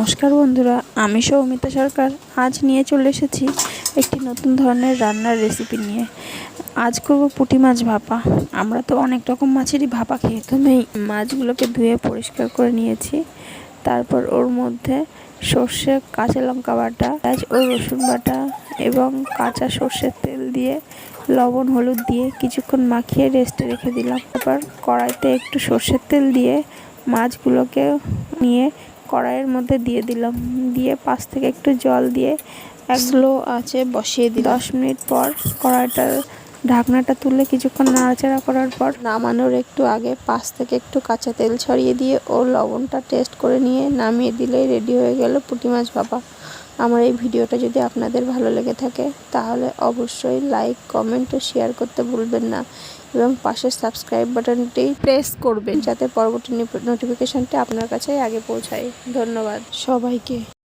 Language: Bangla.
নমস্কার বন্ধুরা, আমি সৌমিতা সরকার। আজ নিয়ে চলে এসেছি একটি নতুন ধরনের রান্নার রেসিপি নিয়ে। আজ করব পুঁটি মাছ ভাপা। আমরা তো অনেক রকম মাছেরই ভাপা খেয়ে প্রথমে মাছগুলোকে ধুয়ে পরিষ্কার করে নিয়েছি। তারপর ওর মধ্যে সর্ষে, কাঁচা লঙ্কা বাটা, পেঁয়াজ ও রসুন বাটা এবং কাঁচা সর্ষের তেল দিয়ে লবণ, হলুদ দিয়ে কিছুক্ষণ মাখিয়ে রেস্টে রেখে দিলাম। তারপর কড়াইতে একটু সর্ষের তেল দিয়ে মাছগুলোকে নিয়ে কড়াইয়ের মধ্যে দিয়ে দিলাম। দিয়ে পাশ থেকে একটু জল দিয়ে একগুলো আছে বসিয়ে দিই দশ মিনিট পর কড়াইটার ঢাকনাটা তুলে কিছুক্ষণ নাড়াচাড়া করার পর নামানোর একটু আগে পাশ থেকে একটু কাঁচা তেল ছড়িয়ে দিয়ে ও লবণটা টেস্ট করে নিয়ে নামিয়ে দিলেই রেডি হয়ে গেল পুঁটি মাছ ভাপা আমার এই ভিডিওটা যদি আপনাদের ভালো লেগে থাকে তাহলে অবশ্যই লাইক কমেন্ট ও শেয়ার করতে ভুলবেন না এবং পাশে সাবস্ক্রাইব বাটনটি প্রেস করবেন। যাতে পরবর্তী নোটিফিকেশনটি আপনার কাছে আগে পৌঁছায়। ধন্যবাদ। সবাইকে।